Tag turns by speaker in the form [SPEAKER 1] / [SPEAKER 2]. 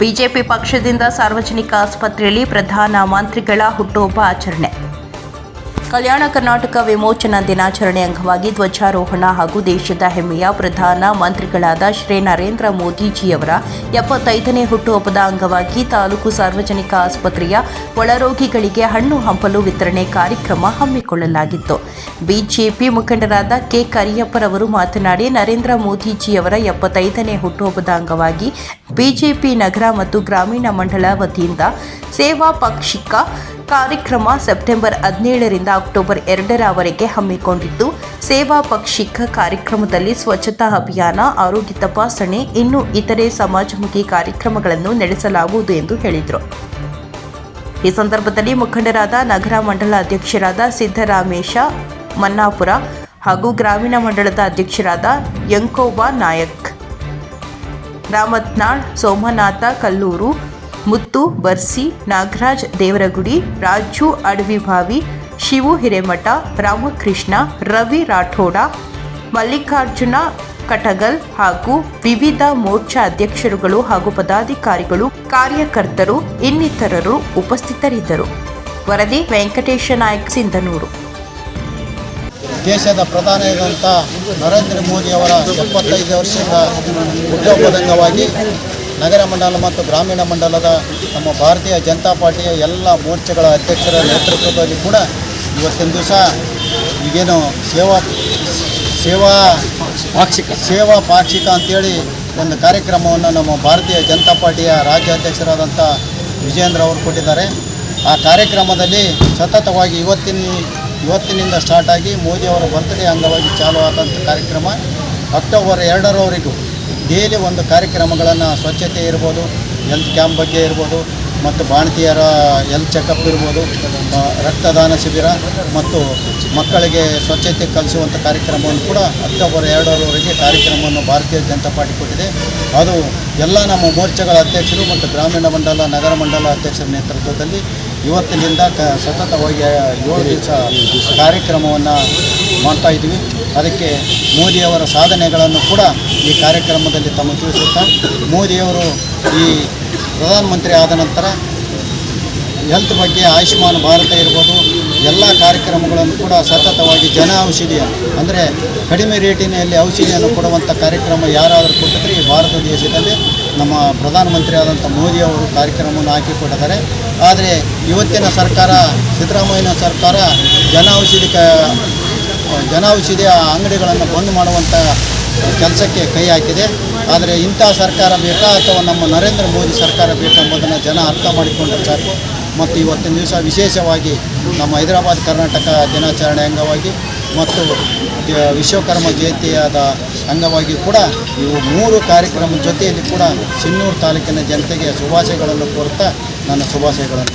[SPEAKER 1] BJP ಪಕ್ಷದಿಂದ ಸಾರ್ವಜನಿಕ ಆಸ್ಪತ್ರೆಯಲ್ಲಿ ಪ್ರಧಾನ ಮಂತ್ರಿಗಳ ಹುಟ್ಟುಹಬ್ಬ ಆಚರಣೆ. ಕಲ್ಯಾಣ ಕರ್ನಾಟಕ ವಿಮೋಚನಾ ದಿನಾಚರಣೆ ಅಂಗವಾಗಿ ಧ್ವಜಾರೋಹಣ ಹಾಗೂ ದೇಶದ ಹೆಮ್ಮೆಯ ಪ್ರಧಾನ ಮಂತ್ರಿಗಳಾದ ಶ್ರೀ ನರೇಂದ್ರ ಮೋದಿಜಿಯವರ ಎಪ್ಪತ್ತೈದನೇ ಹುಟ್ಟುಹಬ್ಬದ ಅಂಗವಾಗಿ ತಾಲೂಕು ಸಾರ್ವಜನಿಕ ಆಸ್ಪತ್ರೆಯ ಒಳರೋಗಿಗಳಿಗೆ ಹಣ್ಣು ಹಂಪಲು ವಿತರಣೆ ಕಾರ್ಯಕ್ರಮ ಹಮ್ಮಿಕೊಳ್ಳಲಾಗಿತ್ತು. ಬಿಜೆಪಿ ಮುಖಂಡರಾದ ಕೆ ಕರಿಯಪ್ಪರವರು ಮಾತನಾಡಿ, ನರೇಂದ್ರ ಮೋದಿಜಿಯವರ ಎಪ್ಪತ್ತೈದನೇ ಹುಟ್ಟುಹಬ್ಬದ ಅಂಗವಾಗಿ ಬಿಜೆಪಿ ನಗರ ಮತ್ತು ಗ್ರಾಮೀಣ ಮಂಡಳ ವತಿಯಿಂದ ಸೇವಾ ಪಾಕ್ಷಿಕ ಕಾರ್ಯಕ್ರಮ ಸೆಪ್ಟೆಂಬರ್ ಹದಿನೇಳರಿಂದ ಅಕ್ಟೋಬರ್ ಎರಡರವರೆಗೆ ಹಮ್ಮಿಕೊಂಡಿದ್ದು, ಸೇವಾ ಪಕ್ಷಿಕ ಕಾರ್ಯಕ್ರಮದಲ್ಲಿ ಸ್ವಚ್ಛತಾ ಅಭಿಯಾನ, ಆರೋಗ್ಯ ತಪಾಸಣೆ, ಇನ್ನು ಇತರೆ ಸಮಾಜಮುಖಿ ಕಾರ್ಯಕ್ರಮಗಳನ್ನು ನಡೆಸಲಾಗುವುದು ಎಂದು ಹೇಳಿದರು. ಈ ಸಂದರ್ಭದಲ್ಲಿ ಮುಖಂಡರಾದ ನಗರ ಮಂಡಲ ಅಧ್ಯಕ್ಷರಾದ ಸಿದ್ದರಾಮೇಶ, ಮನ್ನಾಪುರ ಹಾಗೂ ಗ್ರಾಮೀಣ ಮಂಡಳದ ಅಧ್ಯಕ್ಷರಾದ ಯಂಕೋಬಾ ನಾಯಕ್, ರಾಮತ್ನಾಳ್, ಸೋಮನಾಥ ಕಲ್ಲೂರು ಮುತ್ತು, ಬರ್ಸಿ, ನಾಗರಾಜ್, ದೇವರಗುಡಿ, ರಾಜು ಅಡವಿಭಾವಿ ಶಿವು ಹಿರೇಮಠ, ರಾಮಕೃಷ್ಣ, ರವಿ ರಾಠೋಡ, ಮಲ್ಲಿಕಾರ್ಜುನ, ಕಟಗಲ್ ಹಾಗೂ ವಿವಿಧ ಮೋರ್ಚಾ ಅಧ್ಯಕ್ಷರುಗಳು ಹಾಗೂ ಪದಾಧಿಕಾರಿಗಳು, ಕಾರ್ಯಕರ್ತರು, ಇನ್ನಿತರರು ಉಪಸ್ಥಿತರಿದ್ದರು. ವರದಿ ವೆಂಕಟೇಶ ನಾಯಕ್, ಸಿಂಧನೂರು.
[SPEAKER 2] ದೇಶದ ಪ್ರಧಾನಿಯಾದಂಥ ನರೇಂದ್ರ ಮೋದಿಯವರ ಎಪ್ಪತ್ತೈದು ವರ್ಷದ ಹುಟ್ಟುಹಬ್ಬದ ನಗರ ಮಂಡಲ ಮತ್ತು ಗ್ರಾಮೀಣ ಮಂಡಲದ ನಮ್ಮ ಭಾರತೀಯ ಜನತಾ ಪಾರ್ಟಿಯ ಎಲ್ಲ ಮೋರ್ಚೆಗಳ ಅಧ್ಯಕ್ಷರ ನೇತೃತ್ವದಲ್ಲಿ ಕೂಡ ಇವತ್ತಿನ ದಿವಸ ಈಗೇನು ಸೇವಾ ಸೇವಾ ಪಾಕ್ಷಿಕ. ಸೇವಾ ಪಾಕ್ಷಿಕ ಅಂತೇಳಿ ಒಂದು ಕಾರ್ಯಕ್ರಮವನ್ನು ನಮ್ಮ ಭಾರತೀಯ ಜನತಾ ಪಾರ್ಟಿಯ ರಾಜ್ಯಾಧ್ಯಕ್ಷರಾದಂಥ ವಿಜೇಂದ್ರ ಅವರು ಕೊಟ್ಟಿದ್ದಾರೆ. ಆ ಕಾರ್ಯಕ್ರಮದಲ್ಲಿ ಸತತವಾಗಿ ಇವತ್ತಿನ ಇವತ್ತಿನಿಂದ ಸ್ಟಾರ್ಟ್ ಆಗಿ ಮೋದಿಯವರ ಬರ್ತ್ಡೇ ಅಂಗವಾಗಿ ಚಾಲು ಆದಂಥ ಕಾರ್ಯಕ್ರಮ ಅಕ್ಟೋಬರ್ ಎರಡರವರೆಗೂ. ಡೈಲಿ ಒಂದು ಕಾರ್ಯಕ್ರಮಗಳನ್ನು ಸ್ವಚ್ಛತೆ ಇರ್ಬೋದು ಹೆಲ್ತ್ ಕ್ಯಾಂಪ್ ಬಗ್ಗೆ ಇರ್ಬೋದು, ಮತ್ತು ಬಾಣತಿಯರ ಹೆಲ್ತ್ ಚೆಕಪ್ ಇರ್ಬೋದು ರಕ್ತದಾನ ಶಿಬಿರ, ಮತ್ತು ಮಕ್ಕಳಿಗೆ ಸ್ವಚ್ಛತೆ ಕಲಿಸುವಂಥ ಕಾರ್ಯಕ್ರಮವನ್ನು ಕೂಡ ಅಕ್ಟೋಬರ್ ಎರಡರವರೆಗೆ ಕಾರ್ಯಕ್ರಮವನ್ನು ಭಾರತೀಯ ಜನತಾ ಪಾರ್ಟಿ ಕೊಟ್ಟಿದೆ. ಅದು ಎಲ್ಲ ನಮ್ಮ ಮೋರ್ಚಾಗಳ ಅಧ್ಯಕ್ಷರು ಮತ್ತು ಗ್ರಾಮೀಣ ಮಂಡಲ, ನಗರ ಮಂಡಲ ಅಧ್ಯಕ್ಷರ ನೇತೃತ್ವದಲ್ಲಿ ಇವತ್ತಿನಿಂದ ಕ, ಸತತವಾಗಿ ಏಳು ದಿವಸ ಕಾರ್ಯಕ್ರಮವನ್ನು ಮಾಡ್ತಾ ಇದ್ದೀವಿ. ಅದಕ್ಕೆ ಮೋದಿಯವರ ಸಾಧನೆಗಳನ್ನು ಕೂಡ ಈ ಕಾರ್ಯಕ್ರಮದಲ್ಲಿ ತಮ್ಮ ತಿಳಿಸುತ್ತಾ ಮೋದಿಯವರು ಈ ಪ್ರಧಾನಮಂತ್ರಿ ಆದ ನಂತರ ಹೆಲ್ತ್ ಬಗ್ಗೆ ಆಯುಷ್ಮಾನ್ ಭಾರತ ಇರ್ಬೋದು, ಎಲ್ಲ ಕಾರ್ಯಕ್ರಮಗಳನ್ನು ಕೂಡ ಸತತವಾಗಿ ಜನ ಔಷಧಿಯ, ಅಂದರೆ ಕಡಿಮೆ ರೇಟಿನಲ್ಲಿ ಔಷಧಿಯನ್ನು ಕೊಡುವಂಥ ಕಾರ್ಯಕ್ರಮ ಯಾರಾದರೂ ಕೊಟ್ಟಿದ್ರೆ ಈ ಭಾರತ ದೇಶದಲ್ಲಿ ನಮ್ಮ ಪ್ರಧಾನಮಂತ್ರಿ ಆದಂಥ ಮೋದಿಯವರು ಕಾರ್ಯಕ್ರಮವನ್ನು ಹಾಕಿಕೊಟ್ಟಿದ್ದಾರೆ. ಆದರೆ ಇವತ್ತಿನ ಸರ್ಕಾರ, ಸಿದ್ದರಾಮಯ್ಯನ ಸರ್ಕಾರ ಜನ ಔಷಧಿ ಕ ಜನ ಔಷಧಿಯ ಅಂಗಡಿಗಳನ್ನು ಬಂದ್ ಮಾಡುವಂಥ ಕೆಲಸಕ್ಕೆ ಕೈ ಹಾಕಿದೆ. ಆದರೆ ಇಂಥ ಸರ್ಕಾರ ಬೇಕಾ ಅಥವಾ ನಮ್ಮ ನರೇಂದ್ರ ಮೋದಿ ಸರ್ಕಾರ ಬೇಕೆಂಬುದನ್ನು ಜನ ಅರ್ಥ ಮಾಡಿಕೊಂಡ್ರೆ ಸಾಕು ಮತ್ತು ಇವತ್ತಿನ ದಿವಸ ವಿಶೇಷವಾಗಿ ನಮ್ಮ ಹೈದರಾಬಾದ್ ಕರ್ನಾಟಕ ದಿನಾಚರಣೆ ಅಂಗವಾಗಿ ಮತ್ತು ವಿಶ್ವಕರ್ಮ ಜಯಂತಿಯಾದ ಅಂಗವಾಗಿ ಕೂಡ ಇವು ಮೂರು ಕಾರ್ಯಕ್ರಮದ ಜೊತೆಯಲ್ಲಿ ಕೂಡ ಸಿನ್ನೂರು ತಾಲೂಕಿನ ಜನತೆಗೆ ಶುಭಾಶಯಗಳನ್ನು ಕೋರ್ತಾ ನನ್ನ ಶುಭಾಶಯಗಳನ್ನು